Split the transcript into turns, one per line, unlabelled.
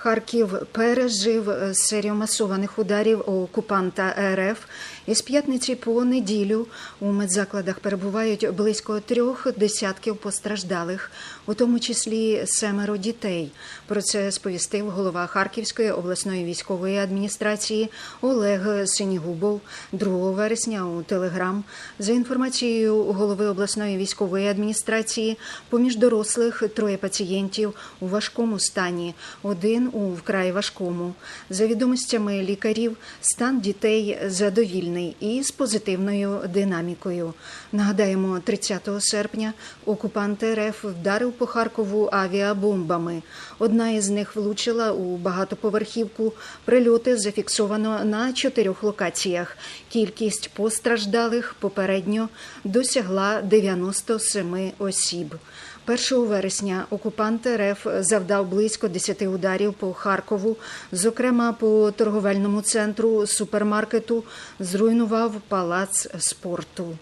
Харків пережив е, серію масованих ударів окупанта РФ. Із п'ятниці по неділю у медзакладах перебувають близько трьох десятків постраждалих, у тому числі семеро дітей. Про це сповістив голова Харківської обласної військової адміністрації Олег Синігубов 2 вересня у Телеграм. За інформацією голови обласної військової адміністрації, поміж дорослих троє пацієнтів у важкому стані, один у вкрай важкому. За відомостями лікарів, стан дітей задовільний і з позитивною динамікою. Нагадаємо, 30 серпня окупант РФ вдарив по Харкову авіабомбами. Одна із них влучила у багатоповерхівку. Прильоти зафіксовано на чотирьох локаціях. Кількість постраждалих попередньо досягла 97 осіб. 1 вересня окупант РФ завдав близько 10 ударів по Харкову, зокрема по торговельному центру супермаркету, зруйнував палац спорту.